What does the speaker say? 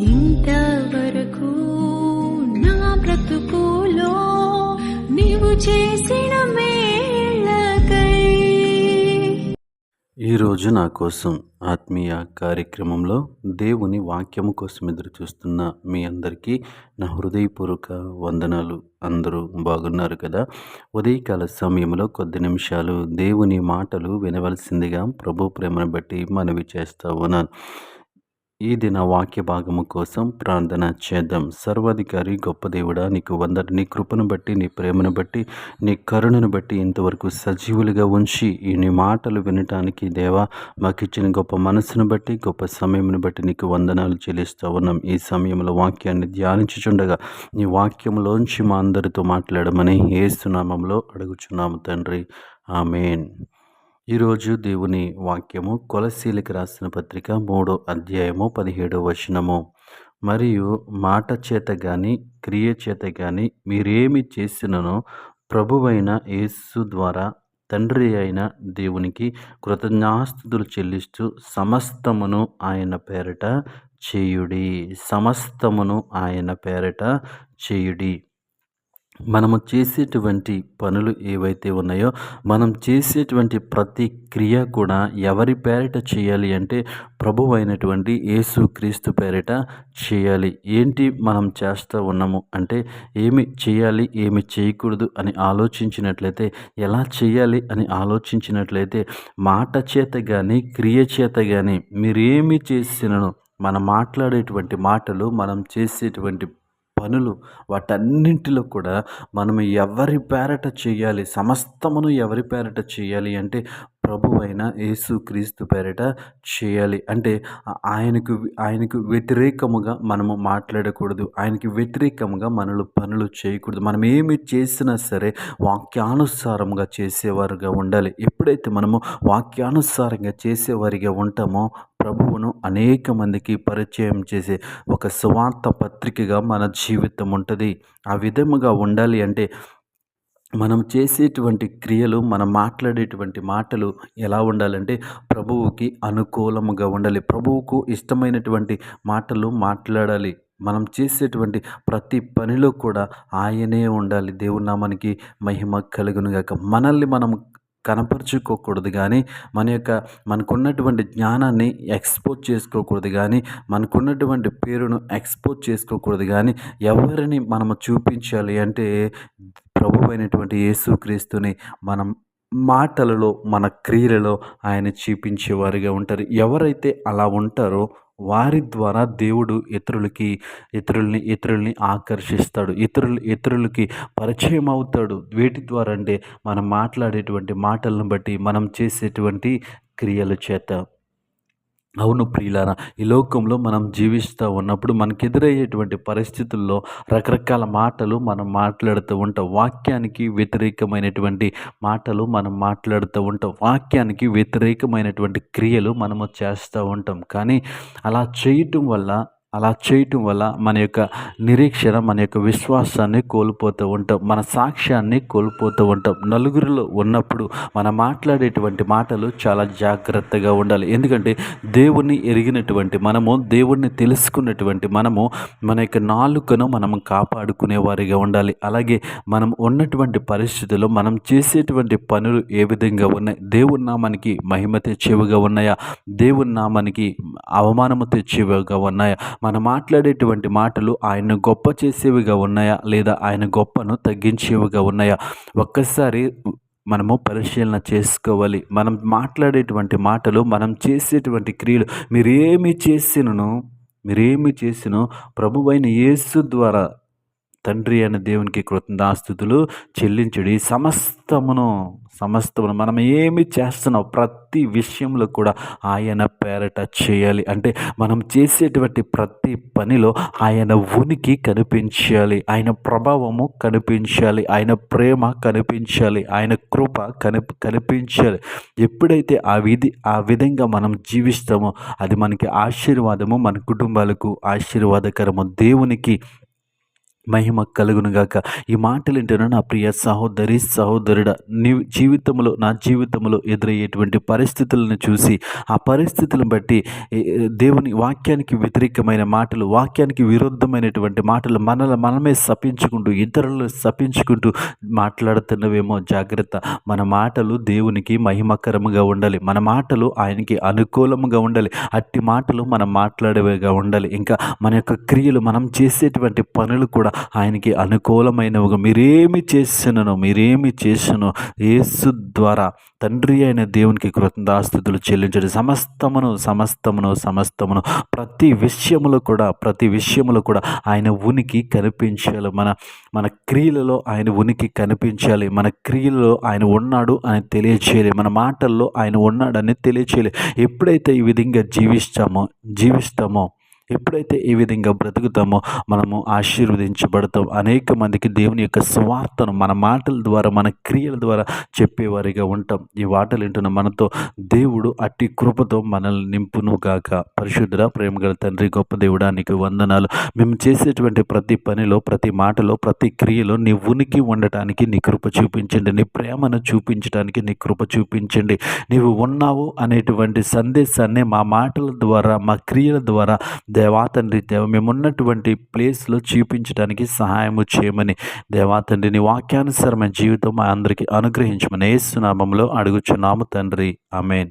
ఇంతవరకు నా బ్రతుకులో నీవు చేసిన ఈరోజు నా కోసం ఆత్మీయ కార్యక్రమంలో దేవుని వాక్యము కోసం ఎదురు చూస్తున్న మీ అందరికీ నా హృదయపూర్వక వందనాలు. అందరూ బాగున్నారు కదా? ఉదయకాల సమయంలో కొద్ది నిమిషాలు దేవుని మాటలు వినవలసిందిగా ప్రభు ప్రేమను బట్టి మనవి చేస్తా ఉన్నాను. ఈ దిన వాక్య భాగము కోసం ప్రార్థన చేద్దాం. సర్వాధికారి గొప్ప దేవుడా నీకు వందరు నీ కృపను బట్టి నీ ప్రేమను బట్టి నీ కరుణను బట్టి ఇంతవరకు సజీవులుగా ఉంచి ఈ నీ మాటలు వినటానికి దేవా మాకు ఇచ్చిన గొప్ప మనసును బట్టి గొప్ప సమయమును బట్టి నీకు వందనాలు చెల్లిస్తూ ఉన్నాం. ఈ సమయంలో వాక్యాన్ని ధ్యానించుచుండగా నీ వాక్యంలోంచి మా అందరితో మాట్లాడమని ఏసునామంలో అడుగుచున్నాము తండ్రి. ఆమెన్. ఈరోజు దేవుని వాక్యము కొలశీలికి రాసిన పత్రిక మూడో అధ్యాయము పదిహేడో వచనము. మరియు మాట చేత కానీ క్రియ చేత కానీ మీరేమి చేసిననో ప్రభువైన యేసు ద్వారా తండ్రి అయిన దేవునికి కృతజ్ఞాస్తుతులు చెల్లిస్తూ సమస్తమును ఆయన పేరట చేయుడి. సమస్తమును ఆయన పేరట చేయుడి. మనము చేసేటువంటి పనులు ఏవైతే ఉన్నాయో మనం చేసేటువంటి ప్రతి క్రియ కూడా ఎవరి పేరిట చేయాలి అంటే ప్రభు అయినటువంటి యేసు క్రీస్తు పేరిట చేయాలి. ఏంటి మనం చేస్తూ ఉన్నాము అంటే ఏమి చేయాలి ఏమి చేయకూడదు అని ఆలోచించినట్లయితే ఎలా చేయాలి అని ఆలోచించినట్లయితే మాట చేత కానీ క్రియ చేత కానీ మీరేమి చేసినను మనం మాట్లాడేటువంటి మాటలు మనం చేసేటువంటి పనులు వాటన్నింటిలో కూడా మనం ఎవరి పేరట చేయాలి? సమస్తమును ఎవరి పేరట చేయాలి అంటే ప్రభు అయిన యేసు క్రీస్తు పేరిట చేయాలి. అంటే ఆయనకు ఆయనకు వ్యతిరేకముగా మనము మాట్లాడకూడదు. ఆయనకి వ్యతిరేకముగా మనలు పనులు చేయకూడదు. మనం ఏమి చేసినా సరే వాక్యానుసారంగా చేసేవారుగా ఉండాలి. ఎప్పుడైతే మనము వాక్యానుసారంగా చేసేవారిగా ఉంటామో ప్రభువును అనేక మందికి పరిచయం చేసే ఒక సువార్త పత్రికగా మన జీవితం ఉంటుంది. ఆ విధముగా ఉండాలి అంటే మనం చేసేటువంటి క్రియలు మనం మాట్లాడేటువంటి మాటలు ఎలా ఉండాలంటే ప్రభువుకి అనుకూలముగా ఉండాలి. ప్రభువుకు ఇష్టమైనటువంటి మాటలు మాట్లాడాలి. మనం చేసేటువంటి ప్రతి పనిలో కూడా ఆయనే ఉండాలి. దేవునామానికి మహిమ కలుగునుగాక. మనల్ని మనం కనపరుచుకోకూడదు కానీ మన యొక్క మనకున్నటువంటి జ్ఞానాన్ని ఎక్స్పోజ్ చేసుకోకూడదు కానీ మనకున్నటువంటి పేరును ఎక్స్పోజ్ చేసుకోకూడదు కానీ ఎవరిని మనము చూపించాలి అంటే ప్రభు అయినటువంటి యేసుక్రీస్తుని మనం మాటలలో మన క్రియలలో ఆయన చూపించేవారిగా ఉంటారు. ఎవరైతే అలా ఉంటారో వారి ద్వారా దేవుడు ఇతరులకి ఇతరుల్ని ఇతరుల్ని ఆకర్షిస్తాడు. ఇతరులు ఇతరులకి పరిచయం అవుతాడు. వేటి ద్వారా అంటే మనం మాట్లాడేటువంటి మాటలను బట్టి మనం చేసేటువంటి క్రియల చేత. అవును ప్రియులారా ఈ లోకంలో మనం జీవిస్తూ ఉన్నప్పుడు మనకు ఎదురయ్యేటువంటి పరిస్థితుల్లో రకరకాల మాటలు మనం మాట్లాడుతూ ఉంటాం వాక్యానికి వ్యతిరేకమైనటువంటి మాటలు మనం మాట్లాడుతూ ఉంటాం వాక్యానికి వ్యతిరేకమైనటువంటి క్రియలు మనము చేస్తూ ఉంటాం. కానీ అలా చేయటం వల్ల అలా చేయటం వల్ల మన యొక్క నిరీక్షణ మన యొక్క విశ్వాసాన్ని కోల్పోతూ ఉంటాం. మన సాక్ష్యాన్ని కోల్పోతూ ఉంటాం. నలుగురిలో ఉన్నప్పుడు మనం మాట్లాడేటువంటి మాటలు చాలా జాగ్రత్తగా ఉండాలి. ఎందుకంటే దేవుణ్ణి ఎరిగినటువంటి మనము దేవుణ్ణి తెలుసుకున్నటువంటి మనము మన యొక్క నాలుకను మనం కాపాడుకునే వారిగా ఉండాలి. అలాగే మనం ఉన్నటువంటి పరిస్థితుల్లో మనం చేసేటువంటి పనులు ఏ విధంగా ఉన్నాయి? దేవుని నామానికి మహిమ తెచ్చేవిగా ఉన్నాయా? దేవుని నామానికి అవమానము తెచ్చేవిగా ఉన్నాయా? మనం మాట్లాడేటువంటి మాటలు ఆయన గొప్ప చేసేవిగా ఉన్నాయా? లేదా ఆయన గొప్పను తగ్గించేవిగా ఉన్నాయా? ఒక్కసారి మనము పరిశీలన చేసుకోవాలి. మనం మాట్లాడేటువంటి మాటలు మనం చేసేటువంటి క్రియలు మీరేమి చేసినను మీరేమి చేసినో ప్రభువైన యేసు ద్వారా తండ్రి అయిన దేవునికి కృతజ్ఞాస్తుతులు చెల్లించుడి సమస్తమును సమస్తమును మనం ఏమి చేస్తున్నాం ప్రతి విషయంలో కూడా ఆయన పేరట చేయాలి. అంటే మనం చేసేటువంటి ప్రతి పనిలో ఆయన ఉనికి కనిపించాలి. ఆయన ప్రభావము కనిపించాలి. ఆయన ప్రేమ కనిపించాలి. ఆయన కృప కని కనిపించాలి. ఎప్పుడైతే ఆ విధి ఆ విధంగా మనం జీవిస్తామో అది మనకి ఆశీర్వాదము మన కుటుంబాలకు ఆశీర్వాదకరము దేవునికి మహిమ కలుగునుగాక. ఈ మాటలు ఏంటంటే నా ప్రియ సహోదరి సహోదరుడ నీ జీవితంలో నా జీవితంలో ఎదురయ్యేటువంటి పరిస్థితులను చూసి ఆ పరిస్థితులను బట్టి దేవుని వాక్యానికి వ్యతిరేకమైన మాటలు వాక్యానికి విరుద్ధమైనటువంటి మాటలు మనల మనమే సపించుకుంటూ ఇతరులను సపించుకుంటూ మాట్లాడుతున్నవేమో జాగ్రత్త. మన మాటలు దేవునికి మహిమకరముగా ఉండాలి. మన మాటలు ఆయనకి అనుకూలముగా ఉండాలి. అట్టి మాటలు మనం మాట్లాడేవిగా ఉండాలి. ఇంకా మన యొక్క క్రియలు మనం చేసేటువంటి పనులు కూడా ఆయనకి అనుకూలమైనవిగా మీరేమి చేసినను మీరేమి చేసినో యేసు ద్వారా తండ్రి అయిన దేవునికి కృతజ్ఞతాస్థుతులు చెల్లించడం. సమస్తమును సమస్తమును సమస్తమును ప్రతి విషయములో కూడా ప్రతి విషయములో కూడా ఆయన ఉనికి కనిపించాలి. మన మన క్రియలలో ఆయన ఉనికి కనిపించాలి. మన క్రియలలో ఆయన ఉన్నాడు అని తెలియచేయాలి. మన మాటల్లో ఆయన ఉన్నాడని తెలియచేయాలి. ఎప్పుడైతే ఈ విధంగా జీవిస్తామో జీవిస్తామో ఎప్పుడైతే ఈ విధంగా బ్రతుకుతామో మనము ఆశీర్వదించబడతాం. అనేక మందికి దేవుని యొక్క స్వార్థను మన మాటల ద్వారా మన క్రియల ద్వారా చెప్పేవారిగా ఉంటాం. ఈ వాటలు వింటున్న మనతో దేవుడు అట్టి కృపతో మనల్ని నింపును గాక. పరిశుద్ధుడ ప్రేమగల తండ్రి గొప్ప దేవుడా నీకు వందనాలు. మేము చేసేటువంటి ప్రతి పనిలో ప్రతి మాటలో ప్రతి క్రియలో నీ ఉనికి ఉండటానికి నీ కృప చూపించండి. నీ ప్రేమను చూపించడానికి నీ కృప చూపించండి. నీవు ఉన్నావు అనేటువంటి సందేశాన్ని మా మాటల ద్వారా మా క్రియల ద్వారా దేవా తండ్రి దేవ మేమున్నటువంటి ప్లేస్లో చూపించడానికి సహాయము చేయమని దేవా తండ్రి నీ వాక్యానుసారమైన జీవితం మా అందరికీ అనుగ్రహించమని ఏసునామంలో అడుగుచున్నాము తండ్రి. అమేన్